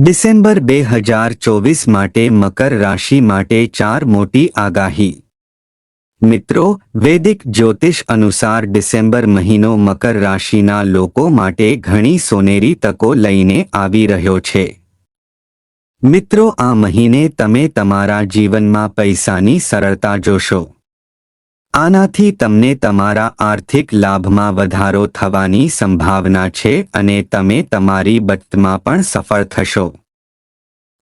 December બે હજાર ચોવીસ માટે મકર રાશિ માટે ચાર મોટી આગાહી. મિત્રો, વૈદિક જ્યોતિષ અનુસાર ડિસેમ્બર મહિનો મકર રાશિના લોકો માટે ઘણી સોનેરી તકો લઈને આવી રહ્યો છે. મિત્રો, આ મહિને તમે તમારા જીવનમાં પૈસાની સરળતા જોશો. આનાથી તમને તમારા આર્થિક લાભમાં વધારો થવાની સંભાવના છે અને તમે તમારી બચતમાં પણ સફળ થશો.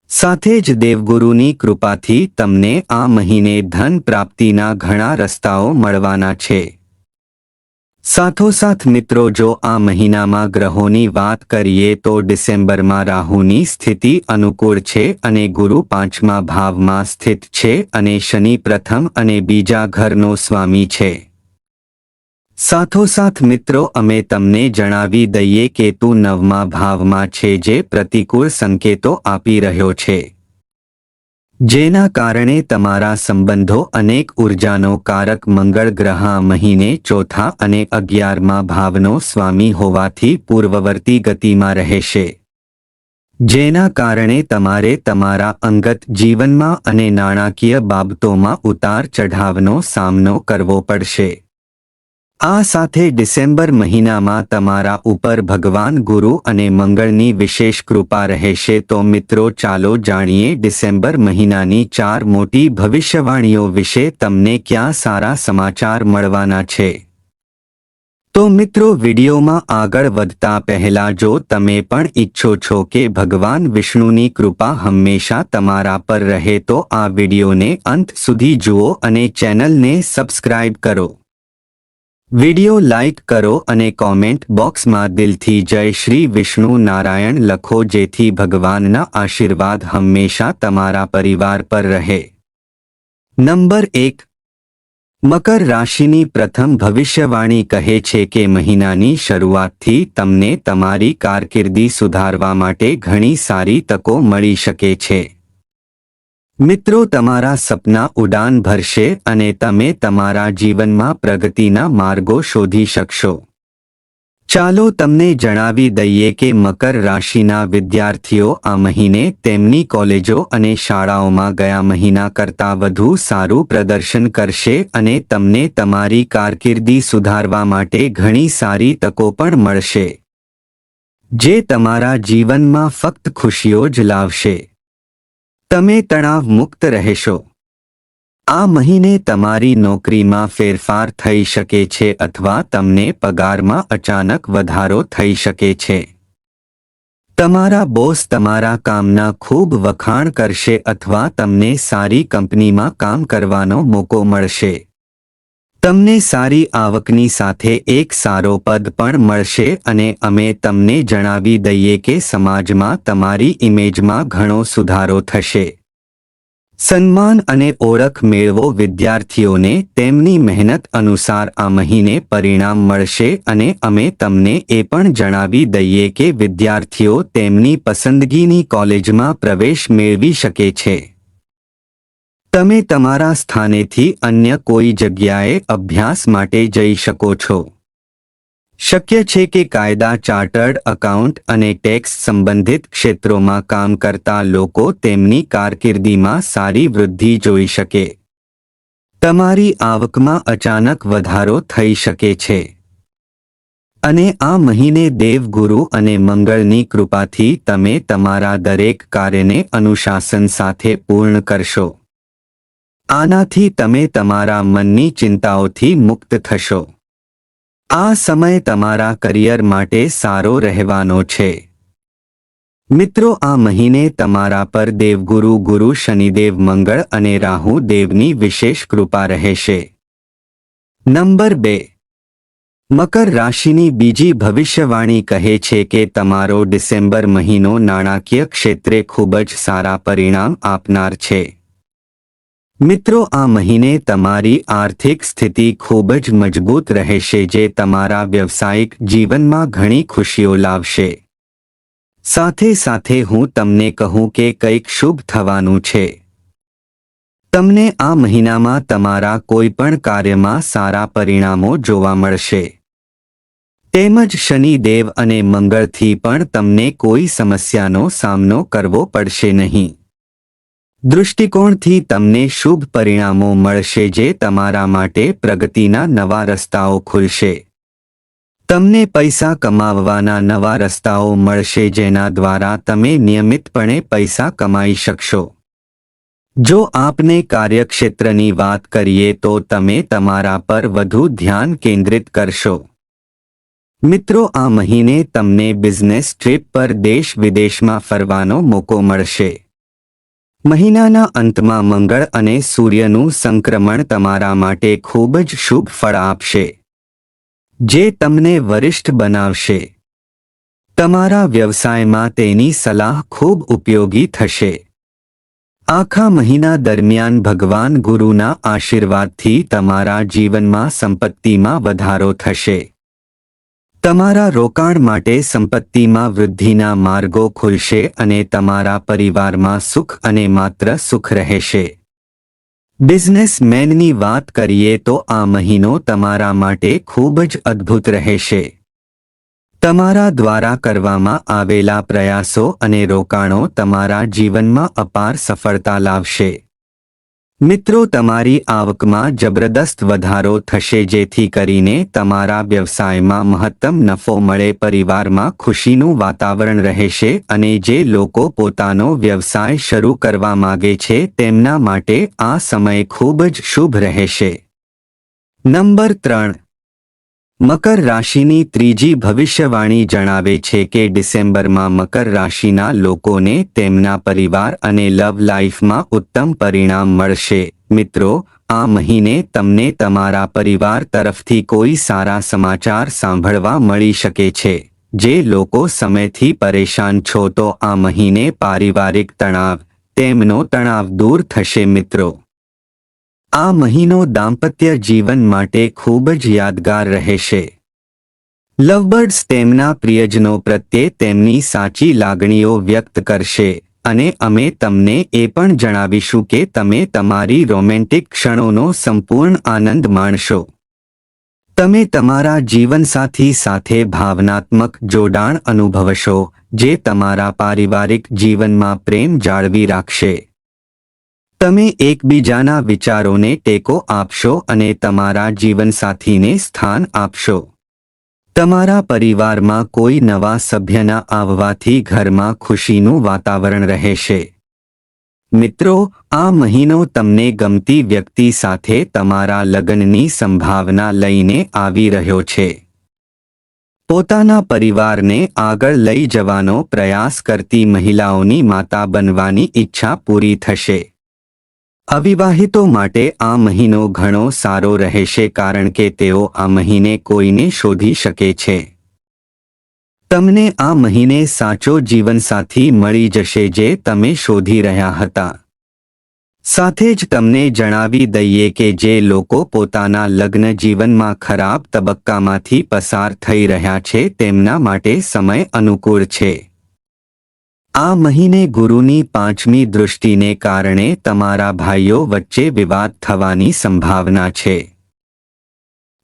સાથે જ દેવગુરુની કૃપાથી તમને આ મહિને ધન પ્રાપ્તિના ઘણા રસ્તાઓ મળવાના છે. સાથોસાથ મિત્રો, જો આ મહિનામાં ગ્રહોની વાત કરીએ તો ડિસેમ્બરમાં રાહુની સ્થિતિ અનુકૂળ છે અને ગુરુ પાંચમા ભાવમાં સ્થિત છે અને શનિ પ્રથમ અને બીજા ઘરનો સ્વામી છે. સાથોસાથ મિત્રો, અમે તમને જણાવી દઈએ કે તું નવમા ભાવમાં છે જે પ્રતિકૂળ સંકેતો આપી રહ્યો છે. જેના કારણે તમારા સંબંધો અનેક ઉર્જાનો કારક મંગળ ગ્રહ મહિને ચોથા અને અગિયારમા ભાવનો સ્વામી હોવાથી પૂર્વવર્તી ગતિમાં રહેશે. જેના કારણે તમારે તમારા અંગત જીવનમાં અને નાણાકીય બાબતોમાં ઉતાર ચઢાવનો સામનો કરવો પડશે. આ સાથે ડિસેમ્બર મહિનામાં તમારા ઉપર ભગવાન ગુરુ અને મંગળની વિશેષ કૃપા રહેશે તો મિત્રો ચાલો જાણીએ ડિસેમ્બર મહિનાની ચાર મોટી ભવિષ્યવાણીઓ વિશે તમને ક્યાં સારા સમાચાર મળવાના છે. તો મિત્રો વિડીયોમાં આગળ વધતા પહેલા જો તમે પણ ઈચ્છો છો કે ભગવાન વિષ્ણુની કૃપા હંમેશા તમારા પર રહે તો આ વિડીયોને અંત સુધી જુઓ અને ચેનલને સબસ્ક્રાઇબ કરો. વિડિયો લાઇક કરો અને કોમેન્ટ બોક્સમાં દિલથી જય શ્રી વિષ્ણુ નારાયણ લખો જેથી ભગવાનના આશીર્વાદ હંમેશા તમારા પરિવાર પર રહે. નંબર એક. મકર રાશિની પ્રથમ ભવિષ્યવાણી કહે છે કે મહિનાની શરૂઆતથી તમને તમારી કારકિર્દી સુધારવા માટે ઘણી સારી તકો મળી શકે છે. મિત્રો, તમારા સપના ઉડાન ભરશે અને તમે તમારા જીવનમાં પ્રગતિના માર્ગો શોધી શકશો. ચાલો તમને જણાવી દઈએ કે મકર રાશિના વિદ્યાર્થીઓ આ મહિને તેમની કોલેજો અને શાળાઓમાં ગયા મહિના કરતાં વધુ સારું પ્રદર્શન કરશે અને તમને તમારી કારકિર્દી સુધારવા માટે ઘણી સારી તકો પણ મળશે. જે તમારા જીવનમાં ફક્ત ખુશીઓ જ લાવશે. તમે તણાવ મુક્ત રહેશો. આ મહિને તમારી નોકરીમાં ફેરફાર થઈ શકે છે અથવા તમને પગારમાં અચાનક વધારો થઈ શકે છે. તમારા બોસ તમારા કામના ખૂબ વખાણ કરશે અથવા તમને સારી કંપનીમાં કામ કરવાનો મોકો મળશે. તમને સારી આવકની સાથે એક સારો પદ પણ મળશે અને અમે તમને જણાવી દઈએ કે સમાજમાં તમારી ઇમેજમાં ઘણો સુધારો થશે. સન્માન અને ઓળખ મેળવો વિદ્યાર્થીઓને, તેમની મહેનત અનુસાર આ મહિને પરિણામ મળશે અને અમે તમને એ પણ જણાવી દઈએ કે વિદ્યાર્થીઓ તેમની પસંદગીની કોલેજમાં પ્રવેશ મેળવી શકે છે. તમે તમારા સ્થાનેથી અન્ય કોઈ જગ્યાએ અભ્યાસ માટે જઈ શકો છો. શક્ય છે કે કાયદા, ચાર્ટર્ડ એકાઉન્ટ અને ટેક્સ સંબંધિત ક્ષેત્રોમાં કામ કરતા લોકો તેમની કારકિર્દીમાં સારી વૃદ્ધિ જોઈ શકે. તમારી આવકમાં અચાનક વધારો થઈ શકે છે. અને આ મહિને દેવગુરુ અને મંગળની કૃપાથી તમે તમારા દરેક કાર્યને અનુશાસન સાથે પૂર્ણ કરશો. આનાથી તમે તમારા મનની ચિંતાઓથી મુક્ત થશો. આ સમય તમારા કરિયર માટે સારો રહેવાનો છે. મિત્રો, આ મહિને તમારા પર દેવગુરુ ગુરુ શનિદેવ મંગળ અને રાહુ દેવની વિશેષ કૃપા રહેશે. નંબર બે. મકર રાશિની બીજી ભવિષ્યવાણી કહે છે કે તમારો ડિસેમ્બર મહિનો નાણાકીય ક્ષેત્રે ખૂબ જ સારા પરિણામ આપનાર છે. મિત્રો, આ મહિને તમારી આર્થિક સ્થિતિ ખૂબ જ મજબૂત રહેશે જે તમારા વ્યવસાયિક જીવનમાં ઘણી ખુશીઓ લાવશે. સાથે સાથે હું તમને કહું કે કંઈક શુભ થવાનું છે. તમને આ મહિનામાં તમારા કોઈ પણ કાર્યમાં સારા પરિણામો જોવા મળશે. તેમજ શનિદેવ અને મંગળથી પણ તમને કોઈ સમસ્યાનો સામનો કરવો પડશે નહીં. દૃષ્ટિકોણથી તમને શુભ પરિણામો મળશે જે તમારા માટે પ્રગતિના નવા રસ્તાઓ ખુલશે. તમને પૈસા કમાવવાના નવા રસ્તાઓ મળશે જેના દ્વારા તમે નિયમિતપણે પૈસા કમાઈ શકશો. જો આપને કાર્યક્ષેત્રની વાત કરીએ તો તમે તમારા પર વધુ ધ્યાન કેન્દ્રિત કરશો. મિત્રો, આ મહિને તમને બિઝનેસ ટ્રીપ પર દેશ વિદેશમાં ફરવાનો મોકો મળશે. મહિનાના અંતમાં મંગળ અને સૂર્યનું સંક્રમણ તમારા માટે ખૂબ જ શુભ ફળ આપશે. જે તમને વરિષ્ઠ બનાવશે. તમારા વ્યવસાયમાં તેની સલાહ ખૂબ ઉપયોગી થશે. આખા મહિના દરમિયાન ભગવાન ગુરુના આશીર્વાદથી તમારા જીવનમાં સંપત્તિમાં વધારો થશે. તમારા રોકાણ માટે સંપત્તિમાં વૃદ્ધિના માર્ગો ખુલશે અને તમારા પરિવારમાં સુખ અને માત્ર સુખ રહેશે. બિઝનેસમેનની વાત કરીએ તો આ મહિનો તમારા માટે ખૂબ જ અદ્ભુત રહેશે. તમારા દ્વારા કરવામાં આવેલા પ્રયાસો અને રોકાણો તમારા જીવનમાં અપાર સફળતા લાવશે. મિત્રો, તમારી આવકમાં જબરદસ્ત વધારો થશે, જેથી કરીને તમારા વ્યવસાયમાં મહત્તમ નફો મળે, પરિવારમાં ખુશીનું વાતાવરણ રહેશે અને જે લોકો પોતાનો વ્યવસાય શરૂ કરવા માગે છે, તેમના માટે આ સમય ખૂબ જ શુભ રહેશે. નંબર ત્રણ મકર રાશિની ત્રીજી ભવિષ્યવાણી જણાવે છે કે ડિસેમ્બરમાં મકર રાશિના લોકોને તેમના પરિવાર અને લવ લાઈફમાં ઉત્તમ પરિણામ મળશે. મિત્રો, આ મહિને તમને તમારા પરિવાર તરફથી કોઈ સારા સમાચાર સાંભળવા મળી શકે છે. જે લોકો સમયથી પરેશાન છો તો આ મહિને પારિવારિક તણાવ, તેમનો તણાવ દૂર થશે મિત્રો. આ મહિનો દાંપત્ય જીવન માટે ખૂબ જ યાદગાર રહેશે. લવબર્ડ્સ તેમના પ્રિયજનો પ્રત્યે તેમની સાચી લાગણીઓ વ્યક્ત કરશે, અને અમે તમને એ પણ જણાવીશું કે તમે તમારી રોમેન્ટિક ક્ષણોનો સંપૂર્ણ આનંદ માણશો. તમે તમારા જીવનસાથી સાથે ભાવનાત્મક જોડાણ અનુભવશો, જે તમારા પારિવારિક જીવનમાં પ્રેમ જાળવી રાખશે. તમે એકબીજાના વિચારોને ટેકો આપશો અને તમારા જીવનસાથીને સ્થાન આપશો. તમારા પરિવારમાં કોઈ નવા સભ્યના આવવાથી ઘરમાં ખુશીનું વાતાવરણ રહેશે. મિત્રો, આ મહિનો તમને ગમતી વ્યક્તિ સાથે તમારા લગ્નની સંભાવના લઈને આવી રહ્યો છે. પોતાના પરિવારને આગળ લઈ જવાનો પ્રયાસ કરતી મહિલાઓની માતા બનવાની ઈચ્છા પૂરી થશે. અવિવાહિતો માટે આ મહિનો ઘણો સારો રહેશે કારણ કે તેઓ આ મહિને કોઈને શોધી શકે છે. તમને આ મહિને સાચો જીવનસાથી મળી જશે જે તમે શોધી રહ્યા હતા. સાથે જ તમને જણાવી દઈએ કે જે લોકો પોતાના લગ્ન જીવનમાં ખરાબ તબક્કામાંથી પસાર થઈ રહ્યા છે તેમના માટે સમય અનુકૂળ છે. આ મહિને ગુરુની પાંચમી દૃષ્ટિને કારણે તમારા ભાઈઓ વચ્ચે વિવાદ થવાની સંભાવના છે.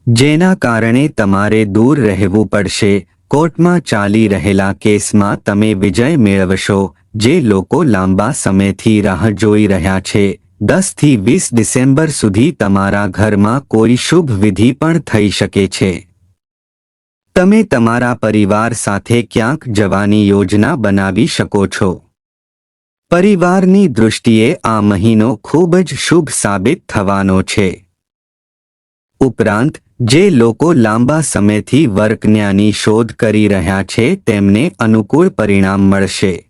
જેના કારણે તમારે દૂર રહેવું પડશે. કોર્ટમાં ચાલી રહેલા કેસમાં તમે વિજય મેળવશો. જે લોકો લાંબા સમયથી રાહ જોઈ રહ્યા છે. દસથી વીસ ડિસેમ્બર સુધી તમારા ઘરમાં કોઈ શુભ વિધિ પણ થઈ શકે છે. તમે તમારા પરિવાર સાથે ક્યાંક જવાની યોજના બનાવી શકો છો. પરિવારની દૃષ્ટિએ આ મહિનો ખૂબ જ શુભ સાબિત થવાનો છે. ઉપરાંત, જે લોકો લાંબા સમયથી વર્કન્યાની શોધ કરી રહ્યા છે, તેમને અનુકૂળ પરિણામ મળશે.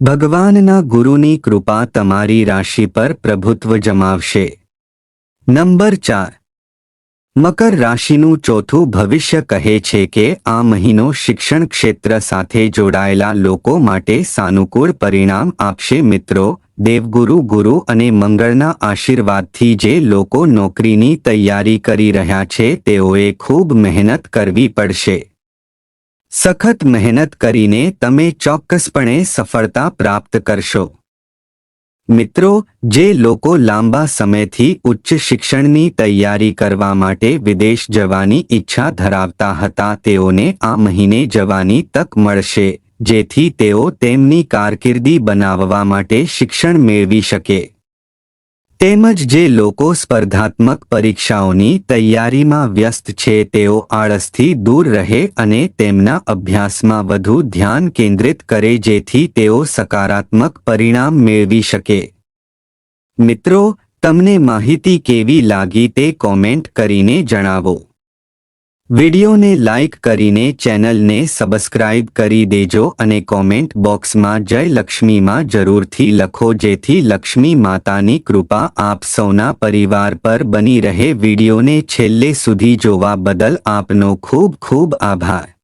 ભગવાનના ગુરુની કૃપા તમારી રાશિ પર પ્રભુત્વ જમાવશે. નંબર ચાર. મકર રાશિનું ચોથું ભવિષ્ય કહે છે કે આ મહિનો શિક્ષણ ક્ષેત્ર સાથે જોડાયેલા લોકો માટે સાનુકૂળ પરિણામ આપશે. મિત્રો, દેવગુરુ, ગુરુ અને મંગળના આશીર્વાદથી જે લોકો નોકરીની તૈયારી કરી રહ્યા છે, તેઓએ ખૂબ મહેનત કરવી પડશે. સખત મહેનત કરીને તમે ચોક્કસપણે સફળતા પ્રાપ્ત કરશો. મિત્રો, જે લોકો લાંબા સમયથી ઉચ્ચ શિક્ષણની તૈયારી કરવા માટે વિદેશ જવાની ઈચ્છા ધરાવતા હતા, તેઓને આ મહિને જવાની તક મળશે, જેથી તેઓ તેમની કારકિર્દી બનાવવા માટે શિક્ષણ મેળવી શકે. તેમજ જે લોકો સ્પર્ધાત્મક પરીક્ષાઓની તૈયારીમાં વ્યસ્ત છે તેઓ આળસથી દૂર રહે અને તેમના અભ્યાસમાં વધુ ધ્યાન કેન્દ્રિત કરે જેથી તેઓ સકારાત્મક પરિણામ મેળવી શકે. મિત્રો, તમને માહિતી કેવી લાગી તે કોમેન્ટ કરીને જણાવો. વિડિયોને લાઇક કરીને ચેનલને સબસ્ક્રાઇબ કરી દેજો અને કોમેન્ટ બોક્સમાં જય લક્ષ્મીમાં જરૂરથી લખો જેથી લક્ષ્મી માતાની કૃપા આપ સૌના પરિવાર પર બની રહે. વિડિયોને છેલ્લે સુધી જોવા બદલ આપનો ખૂબ ખૂબ આભાર.